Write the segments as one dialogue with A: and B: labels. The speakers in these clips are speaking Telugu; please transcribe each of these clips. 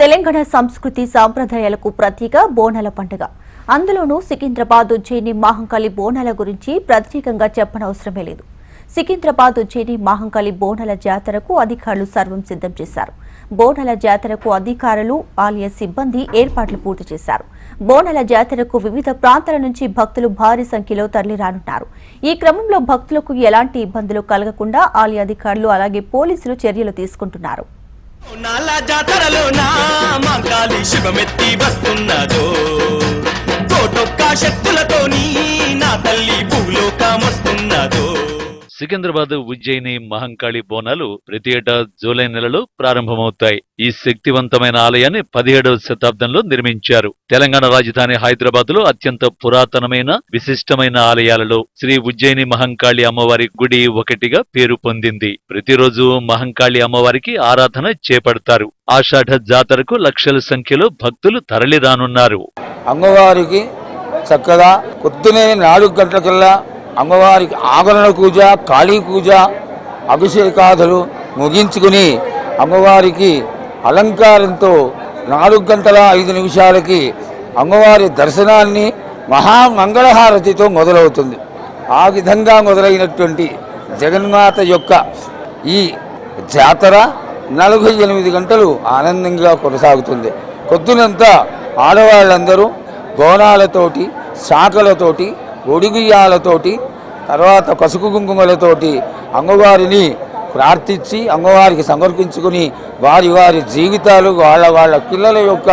A: తెలంగాణ సంస్కృతి సాంప్రదాయాలకు ప్రత్యేక బోనాల పండుగ అందులోనూ సికింద్రాబాద్ ఉజ్జయిని మహంకాళి బోనాల గురించి ప్రత్యేకంగా చెప్పనవసరమే లేదు సికింద్రాబాద్ ఉజ్జయిని మహంకాళి బోనాల జాతరకు అధికారులు సర్వం సిద్ధం చేశారు బోనాల జాతరకు అధికారులు ఆలయ సిబ్బంది ఏర్పాట్లు పూర్తి చేశారు బోనాల జాతరకు వివిధ ప్రాంతాల నుంచి భక్తులు భారీ సంఖ్యలో తరలిరానున్నారు ఈ క్రమంలో భక్తులకు ఎలాంటి ఇబ్బందులు కలగకుండా ఆలయ అధికారులు అలాగే పోలీసులు చర్యలు తీసుకుంటున్నారు నాలా జాతరలో నా మార్గాలి శివమెత్తి వస్తున్నదో
B: తోటొక్క శక్తులతోని నా తల్లి భూలోకం వస్తున్నదో సికింద్రాబాద్ ఉజ్జయిని మహంకాళి బోనాలు ప్రతి ఏటా జూలై నెలలో ప్రారంభమవుతాయి ఈ శక్తివంతమైన ఆలయాన్ని పదిహేడవ శతాబ్దంలో నిర్మించారు తెలంగాణ రాజధాని హైదరాబాద్ లో అత్యంత పురాతనమైన విశిష్టమైన ఆలయాలలో శ్రీ ఉజ్జయిని మహంకాళి అమ్మవారి గుడి ఒకటిగా పేరు పొందింది ప్రతిరోజు మహంకాళి అమ్మవారికి ఆరాధన చేపడతారు ఆషాఢ జాతరకు లక్షల సంఖ్యలో భక్తులు తరలిరానున్నారు
C: అమ్మవారికి చక్కగా పొద్దునే నాలుగు గంటలకల్లా అమ్మవారికి ఆగరణ పూజ కాళీ పూజ అభిషేకాదులు ముగించుకుని అమ్మవారికి అలంకారంతో నాలుగు గంటల ఐదు నిమిషాలకి అమ్మవారి దర్శనాన్ని మహామంగళహారతితో మొదలవుతుంది ఆ విధంగా మొదలైనటువంటి జగన్మాత యొక్క ఈ జాతర నలభై ఎనిమిది గంటలు ఆనందంగా కొనసాగుతుంది పొద్దునంతా ఆడవాళ్ళందరూ బోనాలతోటి శాఖలతోటి ఒడిగుయ్యాలతోటి తర్వాత పసుపు కుంకుమలతోటి అమ్మవారిని ప్రార్థించి అమ్మవారికి సమర్పించుకుని వారి వారి జీవితాలు వాళ్ళ వాళ్ళ పిల్లల యొక్క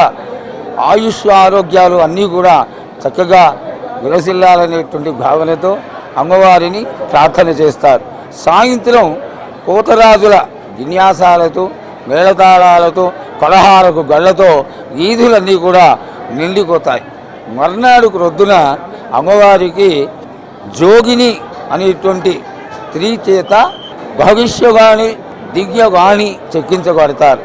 C: ఆయుష్ ఆరోగ్యాలు అన్నీ కూడా చక్కగా విలసిల్లాలనేటువంటి భావనతో అమ్మవారిని ప్రార్థన చేస్తారు సాయంత్రం కోతరాజుల విన్యాసాలతో మేళతాళాలతో పలహారకు గళ్ళతో వీధులన్నీ కూడా నిండిపోతాయి మర్నాడుకు రొద్దున అమ్మవారికి జోగిని అనేటువంటి స్త్రీ చేత భవిష్యవాణి దివ్యవాణి చెక్కించబడతారు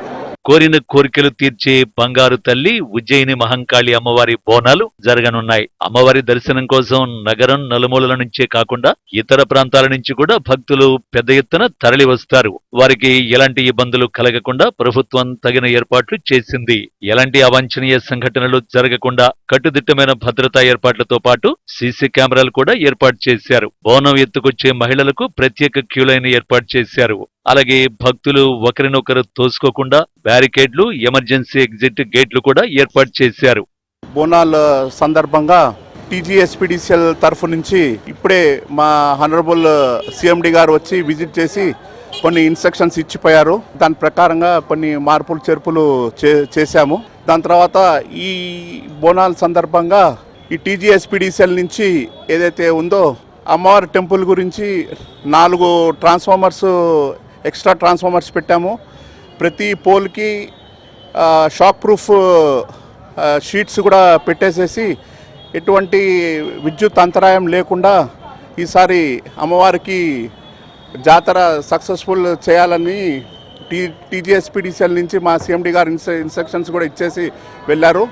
B: కోరిన కోరికలు తీర్చే బంగారు తల్లి ఉజ్జయిని మహంకాళి అమ్మవారి బోనాలు జరగనున్నాయి అమ్మవారి దర్శనం కోసం నగరం నలుమూలల నుంచే కాకుండా ఇతర ప్రాంతాల నుంచి కూడా భక్తులు పెద్ద ఎత్తున తరలి వస్తారు వారికి ఎలాంటి ఇబ్బందులు కలగకుండా ప్రభుత్వం తగిన ఏర్పాట్లు చేసింది ఎలాంటి అవాంఛనీయ సంఘటనలు జరగకుండా కట్టుదిట్టమైన భద్రతా ఏర్పాట్లతో పాటు సీసీ కెమెరాలు కూడా ఏర్పాటు చేశారు బోనం ఎత్తుకొచ్చే మహిళలకు ప్రత్యేక క్యూలైన ఏర్పాటు చేశారు అలాగే భక్తులు ఒకరినొకరు తోసుకోకుండా బ్యారికేడ్లు ఎమర్జెన్సీ ఎగ్జిట్ గేట్లు కూడా ఏర్పాటు చేశారు
D: బోనాల్ సందర్భంగా టీజీఎస్పీడీసీఎల్ తరఫు నుంచి ఇప్పుడే మా హనరబుల్ సిఎండి గారు వచ్చి విజిట్ చేసి కొన్ని ఇన్స్ట్రక్షన్స్ ఇచ్చిపోయారు దాని ప్రకారంగా కొన్ని మార్పులు చేర్పులు చేశాము దాని తర్వాత ఈ బోనాల సందర్భంగా ఈ టీజీఎస్పీడీసీఎల్ నుంచి ఏదైతే ఉందో అమ్మవారి టెంపుల్ గురించి నాలుగు ట్రాన్స్ఫార్మర్స్ ఎక్స్ట్రా ట్రాన్స్ఫార్మర్స్ పెట్టాము ప్రతి పోల్కి షాక్ ప్రూఫ్ షీట్స్ కూడా పెట్టేసేసి ఎటువంటి విద్యుత్ అంతరాయం లేకుండా ఈసారి అమ్మవారికి జాతర సక్సెస్ఫుల్ చేయాలని టీ టీజీఎస్పీడీసీఎల్ నుంచి మా సీఎండీ గారు ఇన్స్ట్రక్షన్స్ కూడా ఇచ్చేసి వెళ్ళారు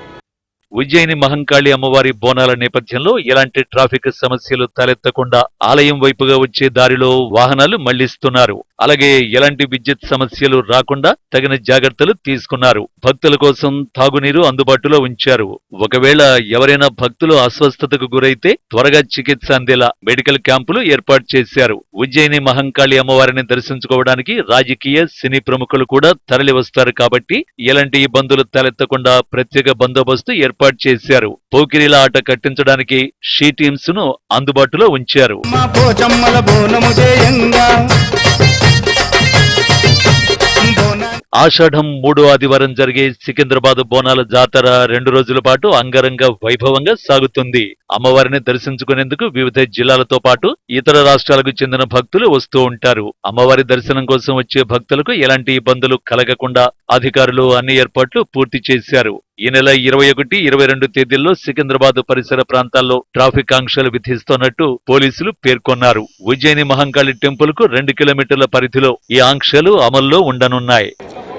B: ఉజ్జయిని మహంకాళి అమ్మవారి బోనాల నేపథ్యంలో ఎలాంటి ట్రాఫిక్ సమస్యలు తలెత్తకుండా ఆలయం వైపుగా వచ్చే దారిలో వాహనాలు మళ్లిస్తున్నారు అలాగే ఎలాంటి విద్యుత్ సమస్యలు రాకుండా తగిన జాగ్రత్తలు తీసుకున్నారు భక్తుల కోసం తాగునీరు అందుబాటులో ఉంచారు ఒకవేళ ఎవరైనా భక్తులు అస్వస్థతకు గురైతే త్వరగా చికిత్స అందేలా మెడికల్ క్యాంపులు ఏర్పాటు చేశారు ఉజ్జయిని మహంకాళి అమ్మవారిని దర్శించుకోవడానికి రాజకీయ సినీ ప్రముఖులు కూడా తరలివస్తారు కాబట్టి ఎలాంటి ఇబ్బందులు తలెత్తకుండా ప్రత్యేక బందోబస్తు ఏర్పాటు ఏర్పాటు చేశారు పోకిరీల ఆట కట్టించడానికి షీ టీమ్స్ ను అందుబాటులో ఉంచారు ఆషాఢం మూడో ఆదివారం జరిగే సికింద్రాబాద్ బోనాల జాతర రెండు రోజుల పాటు అంగరంగ వైభవంగా సాగుతుంది అమ్మవారిని దర్శించుకునేందుకు వివిధ జిల్లాలతో పాటు ఇతర రాష్ట్రాలకు చెందిన భక్తులు వస్తూ ఉంటారు అమ్మవారి దర్శనం కోసం వచ్చే భక్తులకు ఎలాంటి ఇబ్బందులు కలగకుండా అధికారులు అన్ని ఏర్పాట్లు పూర్తి చేశారు ఈ నెల ఇరవై ఒకటి ఇరవై రెండు తేదీల్లో సికింద్రాబాద్ పరిసర ప్రాంతాల్లో ట్రాఫిక్ ఆంక్షలు విధిస్తున్నట్టు పోలీసులు పేర్కొన్నారు ఉజ్జయిని మహంకాళి టెంపుల్ కు రెండు కిలోమీటర్ల పరిధిలో ఈ ఆంక్షలు అమల్లో ఉండనున్నాయి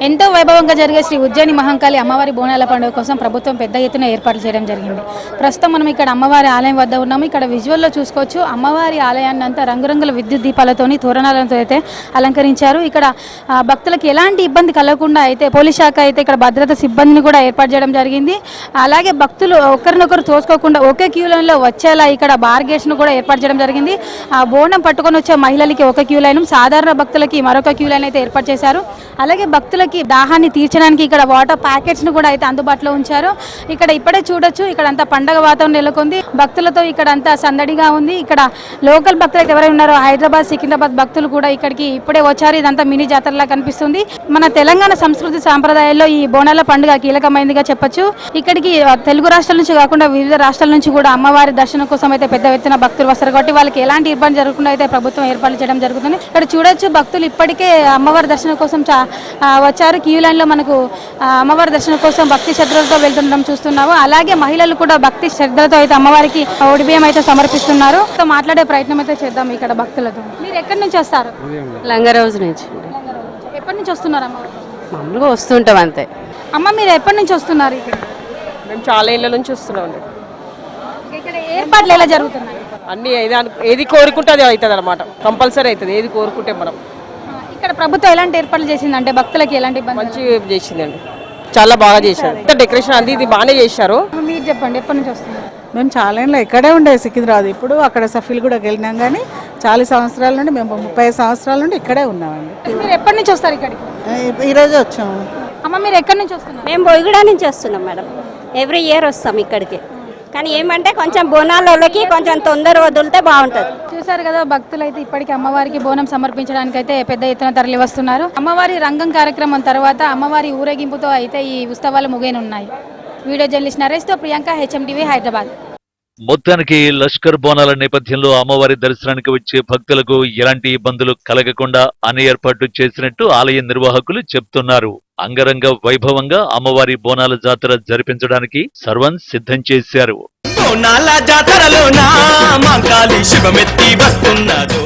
A: ఎంతో వైభవంగా జరిగే శ్రీ ఉజ్జయిని మహంకాళి అమ్మవారి బోనాల పండుగ కోసం ప్రభుత్వం పెద్ద ఎత్తున ఏర్పాట్లు చేయడం జరిగింది ప్రస్తుతం మనం ఇక్కడ అమ్మవారి ఆలయం వద్ద ఉన్నాము ఇక్కడ విజువల్లో చూసుకోవచ్చు అమ్మవారి ఆలయాన్ని అంతా రంగురంగుల విద్యుత్ దీపాలతోని తోరణాలతో అయితే అలంకరించారు ఇక్కడ భక్తులకు ఎలాంటి ఇబ్బంది కలగకుండా అయితే పోలీస్ శాఖ అయితే ఇక్కడ భద్రత సిబ్బందిని కూడా ఏర్పాటు చేయడం జరిగింది అలాగే భక్తులు ఒకరినొకరు తోసుకోకుండా ఒకే క్యూ లైన్లో వచ్చేలా ఇక్కడ బార్ గేట్స్ను కూడా ఏర్పాటు చేయడం జరిగింది ఆ బోనం పట్టుకొని వచ్చే మహిళలకి ఒక క్యూ లైన్ సాధారణ భక్తులకి మరొక క్యూ లైన్ అయితే ఏర్పాటు చేశారు అలాగే భక్తుల వాళ్ళకి దాహాన్ని తీర్చడానికి ఇక్కడ వాటర్ ప్యాకెట్స్ ను కూడా అయితే అందుబాటులో ఉంచారు ఇక్కడ ఇప్పుడే చూడొచ్చు ఇక్కడ అంతా పండగ వాతావరణం నెలకొంది భక్తులతో ఇక్కడ అంతా సందడిగా ఉంది ఇక్కడ లోకల్ భక్తులు ఎవరైనా ఉన్నారో హైదరాబాద్ సికింద్రాబాద్ భక్తులు కూడా ఇక్కడికి ఇప్పుడే వచ్చారు ఇదంతా మినీ జాతరలా కనిపిస్తుంది మన తెలంగాణ సంస్కృతి సాంప్రదాయాల్లో ఈ బోనాల పండుగ కీలకమైనదిగా చెప్పొచ్చు ఇక్కడికి తెలుగు రాష్ట్రాల నుంచి కాకుండా వివిధ రాష్ట్రాల నుంచి కూడా అమ్మవారి దర్శనం కోసం అయితే పెద్ద ఎత్తున భక్తులు వస్తారు కాబట్టి వాళ్ళకి ఎలాంటి ఇబ్బంది జరగకుండా అయితే ప్రభుత్వం ఏర్పాటు చేయడం జరుగుతుంది ఇక్కడ చూడొచ్చు భక్తులు ఇప్పటికే అమ్మవారి దర్శనం కోసం వచ్చారు క్యూ లైన్లో మనకు అమ్మవారి దర్శనం కోసం భక్తి శ్రద్ధలతో వెళ్తుండడం చూస్తున్నాము అలాగే మహిళలు కూడా భక్తి శ్రద్ధలతో అయితే అమ్మవారికి ఒడిబియ్యం అయితే సమర్పిస్తున్నారు మాట్లాడే ప్రయత్నం అయితే చేద్దాం ఇక్కడ భక్తులతో మీరు ఎక్కడి నుంచి వస్తారు లంగరోజు నుంచి ఎప్పటి నుంచి వస్తున్నారు
E: మామూలుగా వస్తుంటాం అంతే
A: అమ్మ మీరు ఎప్పటి నుంచి వస్తున్నారు ఇక్కడ
F: మేము చాలా ఇళ్ళ నుంచి వస్తున్నాం
A: ఇక్కడ ఏర్పాట్లు ఎలా జరుగుతున్నాయి
F: అన్నీ ఏది ఏది కోరుకుంటే అది అవుతుంది అనమాట కంపల్సరీ అవుతుంది ఏది కోరుకుంటే మనం
A: ఇక్కడ ప్రభుత్వం ఎలాంటి ఏర్పాట్లు చేసింది అంటే భక్తులకి ఎలాంటి
F: మంచి చేసిందండి చాలా బాగా చేశారు
A: ఇంత డెకరేషన్ అది ఇది బాగానే చేశారు మీరు చెప్పండి ఎప్పటి నుంచి వస్తుంది
G: మేము చాలా ఏళ్ళ ఇక్కడే ఉండే సికింద్రాబాద్ ఇప్పుడు అక్కడ సఫీల్ కూడా వెళ్ళినాం కానీ చాలా సంవత్సరాల నుండి మేము ముప్పై సంవత్సరాల నుండి ఇక్కడే ఉన్నామండి
A: మీరు ఎప్పటి నుంచి వస్తారు ఇక్కడికి
H: ఈరోజు వచ్చాము
A: అమ్మ మీరు ఎక్కడి నుంచి వస్తున్నారు
I: మేము బొయ్యగూడ నుంచి వస్తున్నాం మేడం ఎవ్రీ ఇయర్ వస్తాం ఇక్కడికి కానీ ఏమంటే కొంచెం బోనాలకి కొంచెం తొందర వదిలితే బాగుంటుంది
A: చూసారు కదా అయితే ఇప్పటికీ అమ్మవారికి బోనం సమర్పించడానికి అయితే పెద్ద ఎత్తున తరలి వస్తున్నారు అమ్మవారి రంగం కార్యక్రమం తర్వాత అమ్మవారి ఊరేగింపుతో అయితే ఈ ఉత్సవాలు ముగియనున్నాయి వీడియో జర్నలిస్ట్ తో ప్రియాంక హెచ్ఎండివి హైదరాబాద్
B: మొత్తానికి లష్కర్ బోనాల నేపథ్యంలో అమ్మవారి దర్శనానికి వచ్చే భక్తులకు ఎలాంటి ఇబ్బందులు కలగకుండా అన్ని ఏర్పాట్లు చేసినట్టు ఆలయ నిర్వాహకులు చెప్తున్నారు అంగరంగ వైభవంగా అమ్మవారి బోనాల జాతర జరిపించడానికి సర్వం సిద్ధం చేశారు నాలా జాతరలో నా మా కాలి శుభమెత్తి వస్తున్నదో